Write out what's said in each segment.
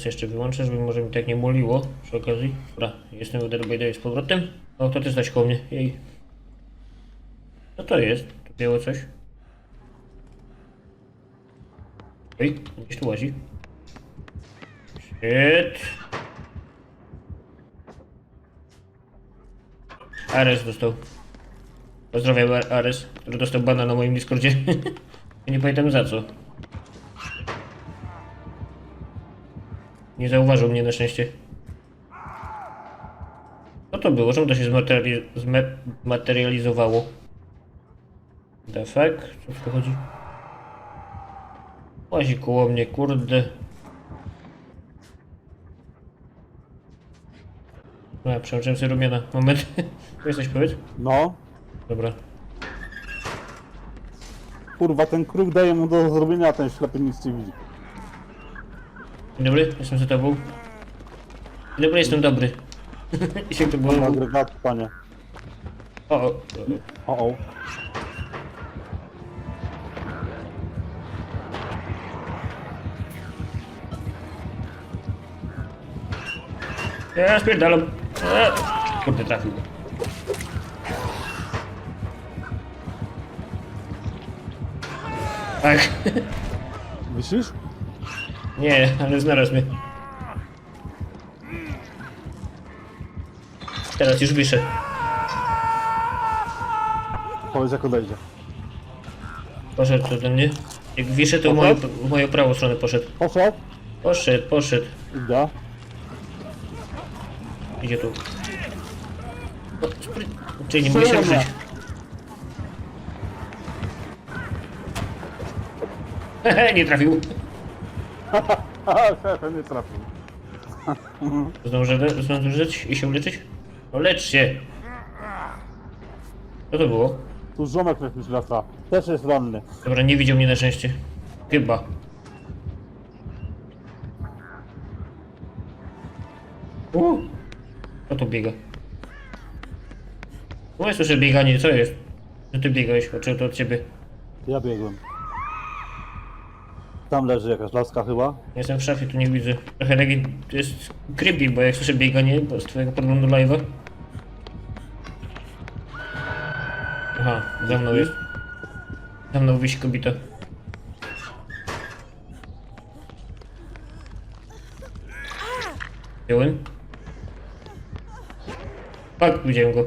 sobie jeszcze wyłączę, żeby może mi tak nie moliło przy okazji. Dobra, jestem w Dead by Day z powrotem. O, to ty stać koło mnie. Jej. Co to jest? Tu białe coś. Ej, gdzieś tu łazi. Shit. Ares dostał. Pozdrawiam Ar- Ares, który dostał bana na moim Discordzie. nie pamiętam za co. Nie zauważył mnie na szczęście. Co to było? Czemu to się zmateriali- zme- zmaterializowało? Fuck? Co tu chodzi? Łazi koło mnie, kurde. No, ja przełączyłem sobie rumiana. Moment. Tu jesteś, powiedz? No. Dobra. Kurwa, ten kruk daje mu do zrobienia, a ten ślepy nic nie widzi. Dzień dobry, jestem za tobą. Dzień dobry, jestem dobry. I się to było... Agregat, panie. O, o, o. O, o. Ja spierdalam. Kurde, trafił. Tak. Wisisz? Nie, ale znalazł mnie. Teraz już wiszę. Powiedz jak odejdzie. Poszedł to do mnie. Jak wiszę, to w moją, w moją prawą stronę poszedł. Poszedł? Poszedł, poszedł. Idę. Idzie tu. O, spry- Czyli nie mogę się ruszyć. Hehe, nie trafił. Haha, szefie, nie trafił. Zdążę, zdążyć i się uleczyć? No lecz się! Co to było? Tu ziomek jakiś lata. Też jest ranny. Dobra, nie widział mnie na szczęście. Chyba. U, Kto tu biega? O, ja słyszę bieganie, co jest? Że ty biegałeś, a czy to od ciebie? Ja biegłem. Tam leży jakaś laska chyba. Jestem w szafie, tu nie widzę. Trochę taki jest creepy, bo jak słyszę bieganie bo z twojego podglądu live'a. Aha, za mną jest. Za mną wisi kobieta. Wziąłem? Tak, widziałem go.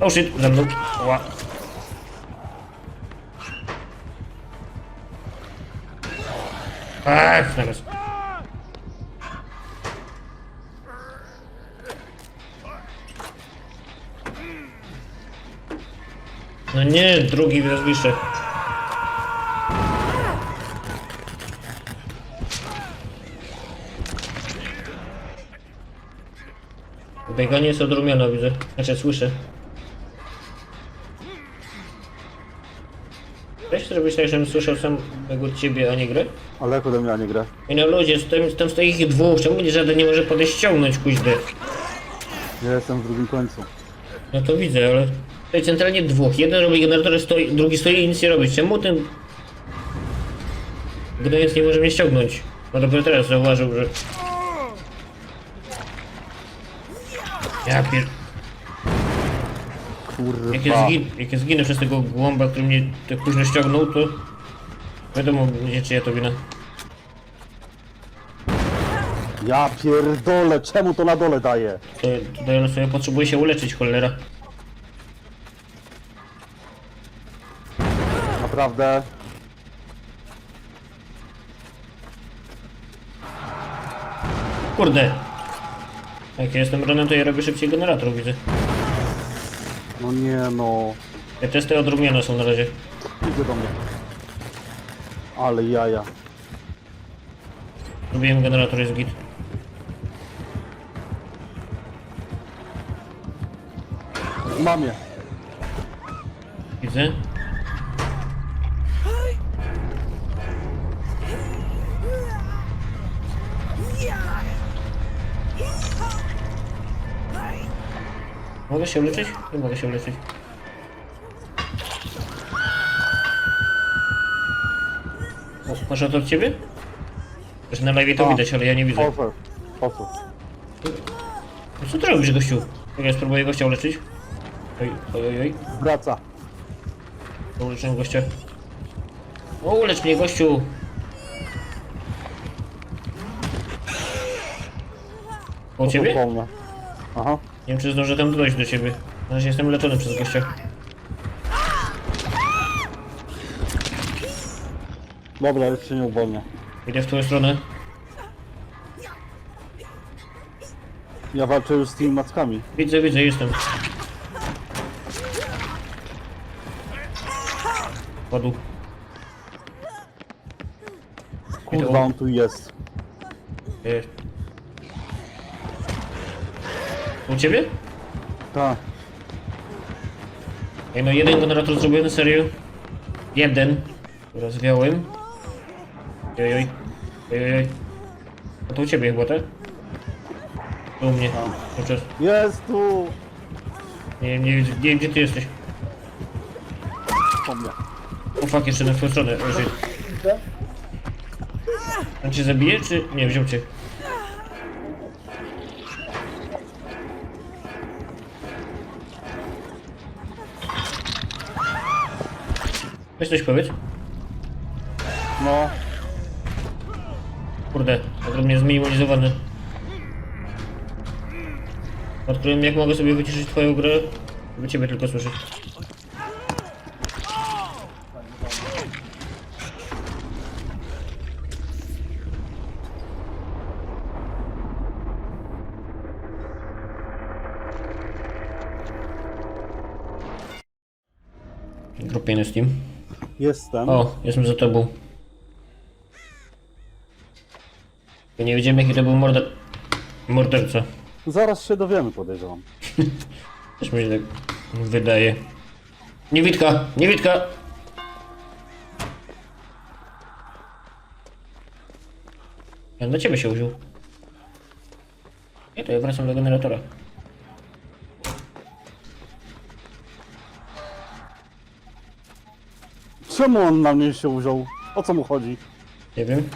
Oh shit, za mną. Zaraz. No nie, drugi rozwiszę. Bieganie jest odrumione, widzę. Znaczy, słyszę. Weź zrobić tak, żebym słyszał samego ciebie, a nie grę? Ale jak ode mnie nie gra? I no ludzie, tam, tam stoi ich dwóch, czemu nie żaden nie może podejść ściągnąć kuźdę? Ja jestem w drugim końcu. No to widzę, ale tutaj centralnie dwóch. Jeden robi generator, stoi, drugi stoi i nic nie robi. Czemu ten... Gnojąc nie może mnie ściągnąć? No dopiero teraz zauważył, że... Ja pier... Jak ja, Kurwa. zgin... Jak ja zginę przez tego głąba, który mnie tak późno ściągnął, to... Wiadomo, będzie czyja to wina. Ja pierdolę, czemu to na dole daje? To, to ja sobie potrzebuję się uleczyć, cholera. Naprawdę. Kurde! Jak ja jestem ranem, to ja robię szybciej generator, widzę. No nie no. Te testy odrumione są na razie. Idzie do mnie. Ale jaja. Zrobiłem generator, jest git. Mam je. Widzę. Mogę się uleczyć? Nie mogę się uleczyć. O, Masz od ciebie? Już na live to A. widać, ale ja nie widzę. Offer. Offer. No co ty robisz, gościu? Jak ja spróbuję gościa uleczyć? Oj, oj, oj, oj. Wraca. Uleczyłem gościa. O, ulecz mnie, gościu! O ciebie? Po mnie. Aha. Nie wiem, czy zdążę tam dojść do ciebie. Na razie jestem leczony przez gościa. Dobra, już się nie uwolnię. Idę w twoją stronę. Ja walczę już z tymi mackami. Widzę, widzę, jestem. Padł. Kurwa, on tu jest. Jest. U ciebie? Tak. Ej, no jeden generator zrobiłem, serio? Jeden. Rozwiałem. Oj, oj. Oj, oj, oj. A to u ciebie chyba, tak? To u mnie. Cały czas. Jest tu! Nie, wiem, nie, widzę- nie wiem, gdzie ty jesteś. Po mnie. O fuck, jeszcze na twoją stronę. O, shit. On cię zabije, czy... Nie, wziął cię. Coś powiedz. No. Kurde, ogromnie zminimalizowany. Odkryłem jak mogę sobie wyciszyć twoją grę, żeby ciebie tylko słyszeć. Grupie na Steam. Jestem. O, jestem za tobą. Ja nie wiedziałem jaki to był morder... morderca. Zaraz się dowiemy, podejrzewam. Też mi się tak wydaje. Niewitka! Niewitka! Ja na ciebie się użył. Nie, to ja wracam do generatora. Czemu on na mnie się uziął? O co mu chodzi? Nie wiem.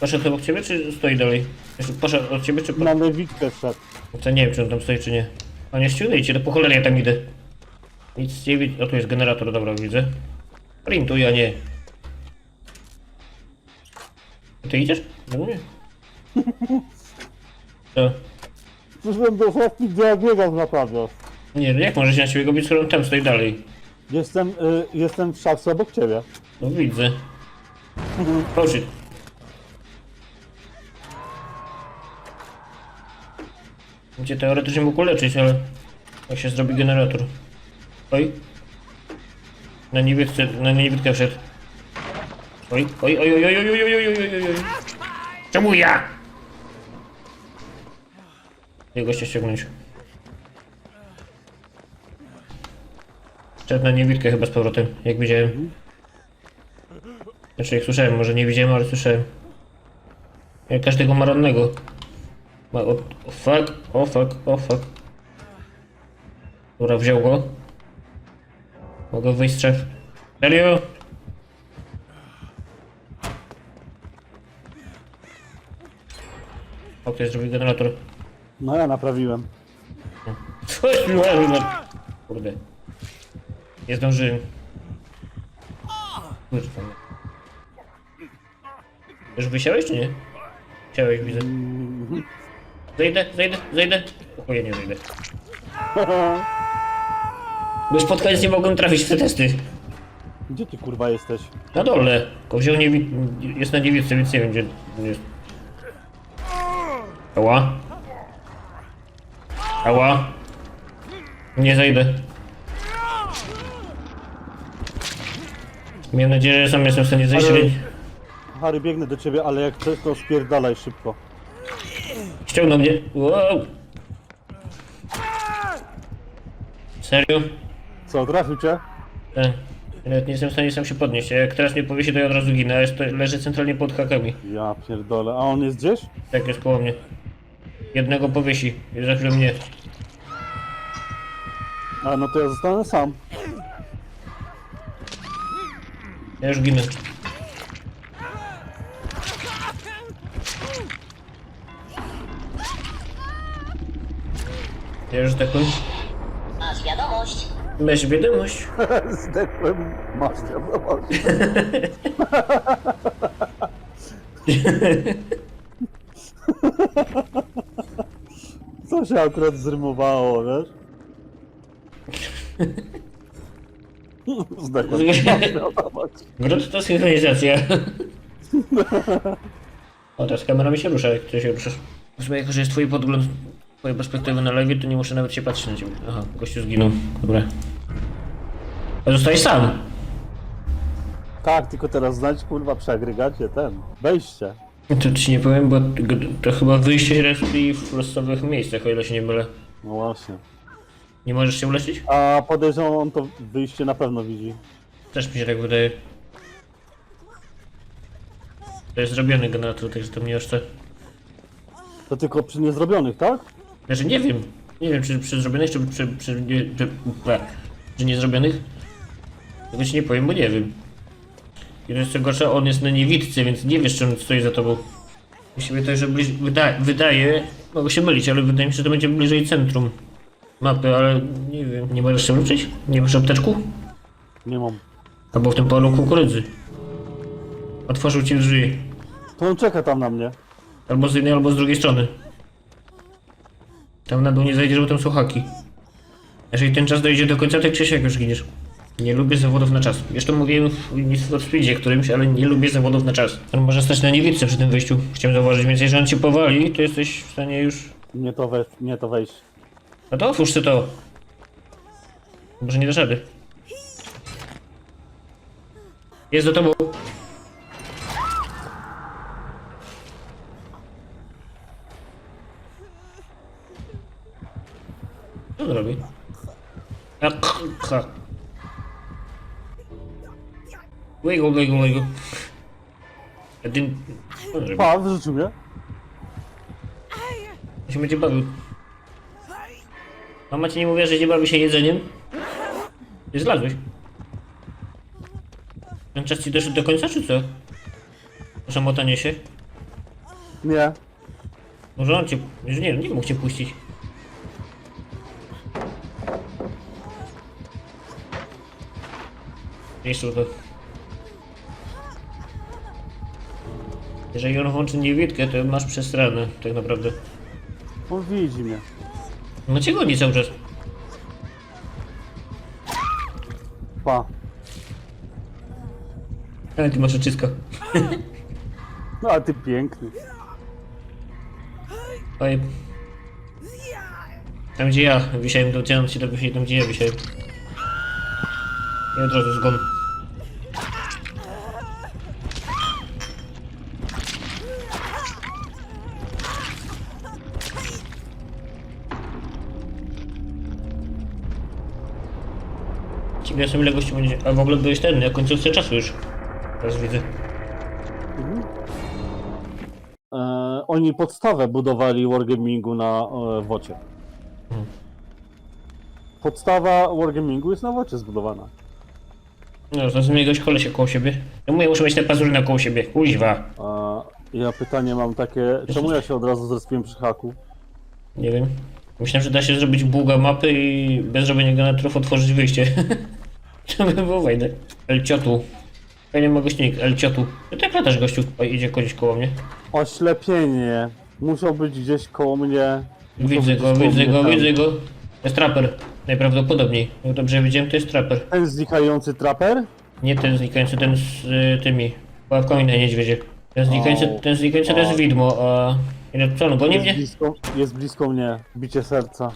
Poszedł obok ciebie, czy stoi dalej? Jeszcze Poszedł od ciebie, czy po... Na lewitkę wszedł. To nie wiem, czy on tam stoi, czy nie. A nie ściągnijcie, to po cholerę ja tam idę. Nic nie widzę. O, tu jest generator, dobra, widzę. Printuj, a nie. Ty idziesz? No nie. Co? Przyszedłem do szafki, gdzie ja biegam naprawdę. Nie, no jak może się na ciebie gobić, skoro on tam stoi dalej? Jestem, y, jestem w szafce obok ciebie. No widzę. Chodź. Gdzie teoretycznie mógł leczyć, ale jak się zrobi generator. Oj. Na niewidce, na niewidkę wszedł. Oj, oj, oj, oj, oj, oj, oj, oj, oj, oj, oj, oj. Czemu ja? Nie gościa ściągnąć. Wszedł na chyba z powrotem, jak widziałem. Znaczy jak słyszałem, może nie widziałem, ale słyszałem. Jak każdego ma rannego. Ma, o, o fuck, o fuck, o fuck. Dobra, wziął go. Mogę wyjść z trzech. Serio? O, ktoś zrobił generator. No ja naprawiłem. Coś mi ładnie na... Kurde. Nie zdążyłem. Nie. Już wysiałeś czy nie? Chciałeś, widzę. Zejdę, zejdę, zejdę. O ja nie zejdę. Bo już pod koniec nie mogłem trafić w te testy. Gdzie ty kurwa jesteś? Na dole. Tylko wziął niewi... Jest na niewidzce, więc nie wiem gdzie jest. Ała. Ała. Nie zejdę. Miałem nadzieję, że sam jestem w stanie zejść. Ale- Harry, biegnę do ciebie, ale jak chcesz, to spierdalaj szybko. Ściągnął mnie. Wow. Serio? Co, trafił cię? Tak. Nawet nie jestem w stanie sam się podnieść. Jak teraz mnie powiesi, to ja od razu ginę, a jest to, leży centralnie pod hakami. Ja pierdolę. A on jest gdzieś? Tak jest koło mnie. Jednego powiesi i za chwilę mnie. A no to ja zostanę sam. Ja już ginę. Ja już tak powiem. Masz wiadomość. Masz wiadomość. Zdechłem, masz wiadomość. Co się akurat zrymowało, wiesz? Zdechłem. Grot to synchronizacja. O, teraz kamera mi się rusza, jak ty się ruszasz. W sumie, jako że jest twój podgląd, twoja perspektywa na live, to nie muszę nawet się patrzeć na ciebie. Aha, gościu zginął. Dobra. A zostajesz sam. Tak, tylko teraz znać kurwa przeagregacie ten. Wejście. To ci nie powiem, bo to chyba wyjście respi w losowych miejscach, o ile się nie mylę. No właśnie. Nie możesz się uleczyć? A podejrzewam on to wyjście na pewno widzi. Też mi się tak wydaje. To jest zrobiony generator, także to mnie aż tak... To tylko przy niezrobionych, tak? Znaczy nie wiem. Nie wiem, czy przy zrobionych, czy przy, przy, nie, czy, ble, czy niezrobionych. Tego ci nie powiem, bo nie wiem. I to jest co gorsza, on jest na niewidce, więc nie wiesz, czy on stoi za tobą. Mi się wydaje, że bliż, wyda, wydaje, mogę się mylić, ale wydaje mi się, że to będzie bliżej centrum mapy, ale nie wiem. Nie możesz się ruszyć? Nie masz apteczku? Nie mam. Albo w tym polu kukurydzy. Otworzył ci drzwi. To on czeka tam na mnie. Albo z jednej, albo z drugiej strony. Tam na dół nie zajdziesz, bo tam są haki. Jeżeli ten czas dojdzie do końca, to Krzysiek już giniesz. Nie lubię zawodów na czas. Jeszcze mówiłem w Speedzie którymś, ale nie lubię zawodów na czas. On może stać na niewidce przy tym wyjściu. Chciałem zauważyć, więc jeżeli on cię powali, to jesteś w stanie już... Nie to, we, nie to wejść. No to otwórz ty to. Może nie dasz rady. Jest do tobą. Co on robi? A, k- k- Wiggle, wiggle, wiggle. Ty... Co on robi? Pa, wyrzucił mnie. On się będzie bawił. Mama ci nie mówiła, że nie bawi się jedzeniem? Nie zlazłeś. Ten czas ci doszedł do końca, czy co? Proszę motanie się. Nie. Może on cię... Już nie, nie mógł cię puścić. Jeszcze to. Jeżeli on włączy niewidkę, to masz przestranę, tak naprawdę. On widzi mnie. No cię goni cały czas. Pa. Ale ty masz oczysko. No ale ty piękny. Oj. Tam gdzie ja wisiałem, to chciałem się dowiedzieć tam gdzie ja wisiałem. I od razu zgon. Ja sobie ile gości będzie. A w ogóle byłeś ten, na końcówce czasu już. Teraz widzę. E, oni podstawę budowali Wargamingu na e, Wocie. Podstawa Wargamingu jest na Wocie zbudowana. No, zrozumiem jakiegoś kolesia koło siebie. No mówię, muszę mieć te pazury na koło siebie. Kuźwa. A ja pytanie mam takie, czemu ja się od razu zrespiłem przy haku? Nie wiem. Myślałem, że da się zrobić buga mapy i bez robienia generatorów otworzyć wyjście. to by było fajne. El Ciotu. Fajny ma gościnik, El Ciotu. Ty tak latasz gościu. Idzie kogoś koło mnie. Oślepienie. Musiał być gdzieś koło mnie. Widzę być go, koło widzę mnie go, tam. widzę go. To jest traper. Najprawdopodobniej. Jak dobrze widziałem, to jest traper. Ten znikający traper? Nie ten znikający, ten z y, tymi łapkami na niedźwiedzie. Ten znikający, ten znikający to jest widmo, a... Ile, co, no goni Jest mnie? blisko, jest blisko mnie. Bicie serca.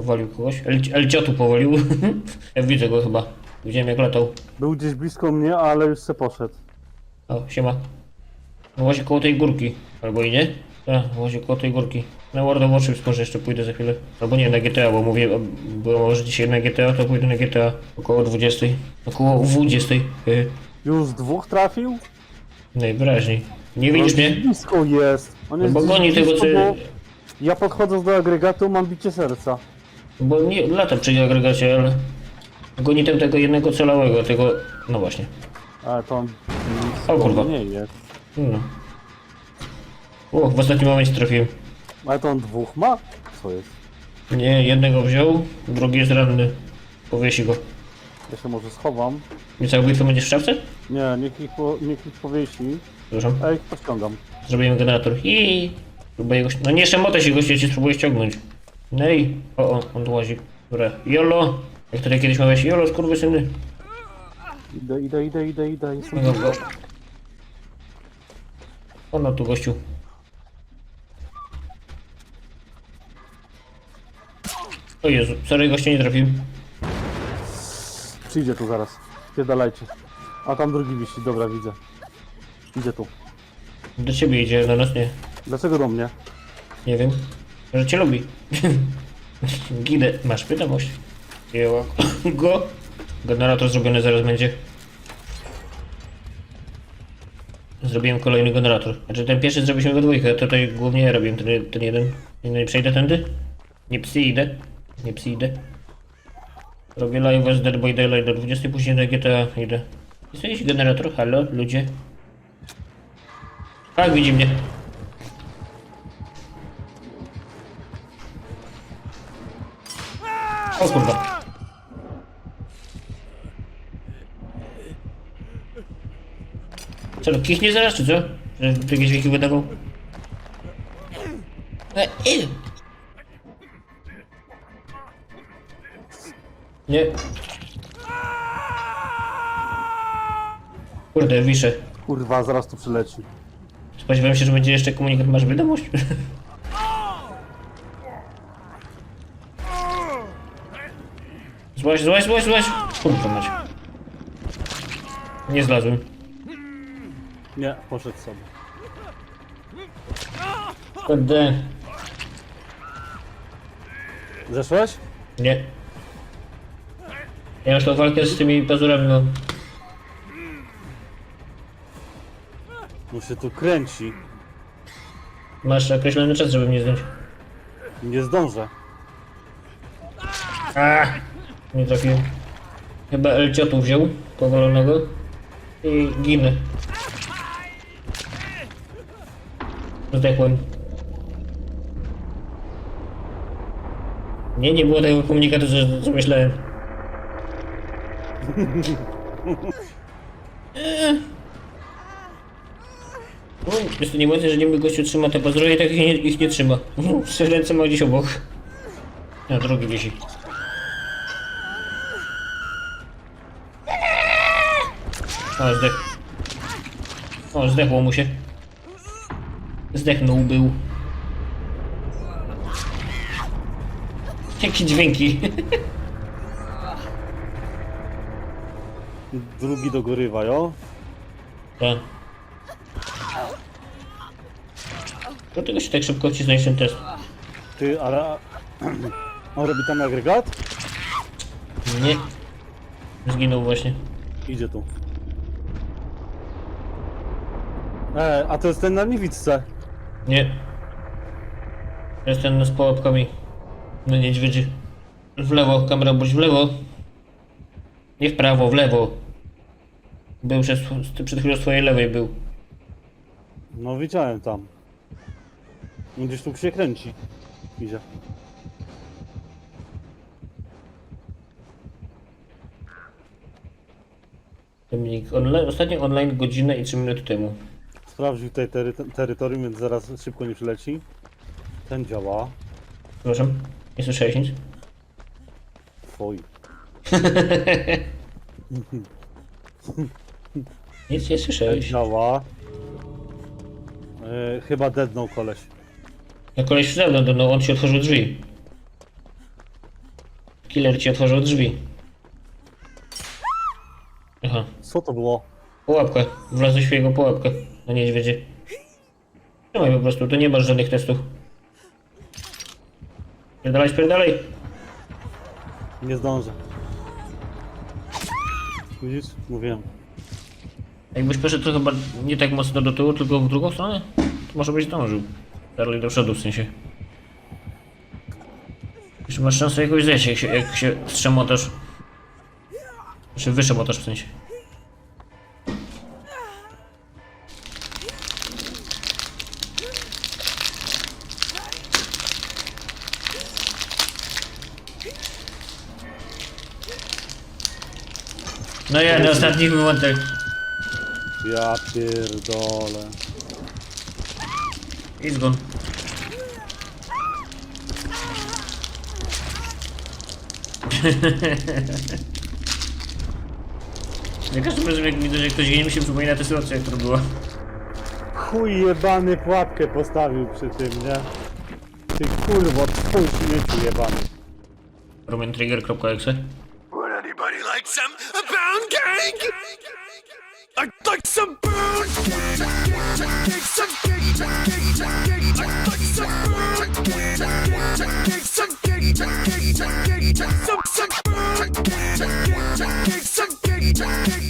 Powalił kogoś. El, El Ciotu powalił. ja widzę go chyba. Widziałem jak latał. Był gdzieś blisko mnie, ale już se poszedł. O, siema. No właśnie koło tej górki. Albo i nie? Tak, właśnie koło tej górki. Na World of Warships może jeszcze pójdę za chwilę. Albo nie, na GTA, bo mówię, bo może dzisiaj na GTA, to pójdę na GTA około 20. Około 20. Yy, Już dwóch trafił? najwyraźniej. Nie widzisz mnie? Blisko jest. On jest bo gdzieś goni tego, co- bo Ja podchodząc do agregatu mam bicie serca. Bo nie lata przy agregacie, ale goni tam tego jednego celałego, tego... No właśnie. Ale to on O kurwa. nie jest. No. O, w ostatnim momencie trafiłem. Ale to on dwóch ma? Co jest? Nie, jednego wziął, drugi jest ranny. Powiesi go. Ja się może schowam. Nie całą bitwę będziesz w szafce? Nie, niech ich, po, niech ich powiesi, Przepraszam. a ja ich pościągam. Zrobimy generator. I Próbuję go... No nie szamotę się gościa, cię spróbuję ściągnąć. No i... O, o, on tu łazi. Dobra. Jolo! Jak tutaj kiedyś miałeś Jolo, skurwysyny. Idę, idę, idę, idę, idę. Jestem No, go. Ono tu gościu. O Jezu, sorry gościa nie trafił. Przyjdzie tu zaraz. Spierdalajcie. A tam drugi wisi, dobra, widzę. Idzie tu. Do ciebie idzie, do nas nie. Dlaczego do mnie? Nie wiem. Że cię lubi. Gidę. Masz wiadomość. Jęła go. Generator zrobiony zaraz będzie. Zrobiłem kolejny generator. Znaczy ten pierwszy zrobiliśmy we dwójkę, tutaj głównie ja robiłem ten, ten jeden. No i przejdę tędy? Nie psy idę. Nie psy idę. Robię live z Dead by Daylight do 20, później do GTA idę. Jest jakiś generator? Halo, ludzie? Tak, widzi mnie. O kurwa. Co, to kichnie zaraz, czy co? Że jakieś dźwięki wydawał? E, e. Nie. Kurde, wiszę. Kurwa, zaraz tu przyleci. Spodziewałem się, że będzie jeszcze komunikat, masz wiadomość? Złaś, złaś, złaś, złaś! Kurwa mać. Nie zlazłem. Nie, poszedł sobie. Kurde. Zeszłeś? Nie. Ja już tą walkę z tymi pazurami mam. No się tu kręci. Masz określony czas, żeby mnie zdjąć. Nie zdążę. A, Nie trafiłem. Chyba El Ciotu wziął, powolonego. I ginę. Zdechłem. Nie, nie było tego komunikatu, co, co myślałem. No, jest to nie mówiąc, że niby gościu trzyma te pazury tak ich nie, ich nie trzyma. Trzy ręce ma gdzieś obok. Na drugi wisi. O, zdech. O, zdechło mu się. Zdechnął był. Jakie dźwięki. Drugi dogorywa, jo? Tak. Dlatego się tak szybko wcisnąłeś ten test. Ty, ale... On robi tam agregat? Nie. Zginął właśnie. Idzie tu. E, a to jest ten na niewidce. Nie. Jest ten z połapkami. No niedźwiedzi. W lewo, kamera bądź w lewo. Nie w prawo, w lewo. Był przez, przed chwilą z twojej lewej był. No widziałem tam. On Gdzieś tu się kręci. Idzie. Dominik, online, ostatnio online godzinę i 3 minuty temu. Sprawdził tutaj tery terytorium, więc zaraz szybko nie przyleci. Ten działa. Przepraszam, nie słyszałeś nic? Twój. Nic nie Ten słyszałeś. działa. E, chyba deadnął koleś. No koleś w zewnątrz, no on ci otworzył drzwi. Killer ci otworzył drzwi. Aha, Co to było? pułapka. Wlazłeś w jego pułapkę na niedźwiedzie. Trzymaj po prostu, tu nie masz żadnych testów. Spierdalaj, spierdalaj. Nie zdążę. Widzisz? Mówiłem. Jakbyś poszedł to chyba nie tak mocno do tyłu, tylko w drugą stronę, to może byś zdążył. Dalej do przodu w sensie. Jeszcze masz szansę jakoś zejść, jak się, jak się strzemotasz. Znaczy wyszemotasz w sensie. Ostatnich momentach. Ja pierdolę. Idź go. Za każdym razem jak widzę, że ktoś ginie, mi się przypomina ta sytuacja, która była. Chuj jebany pułapkę postawił przy tym, nie? Ty kurwo, twój śmieciu jebany. RomanTrigger.exe Would anybody like some pound cake. I like some pound cake. Some cake. I like some pound cake. Some cake, some pound cake. Some cake.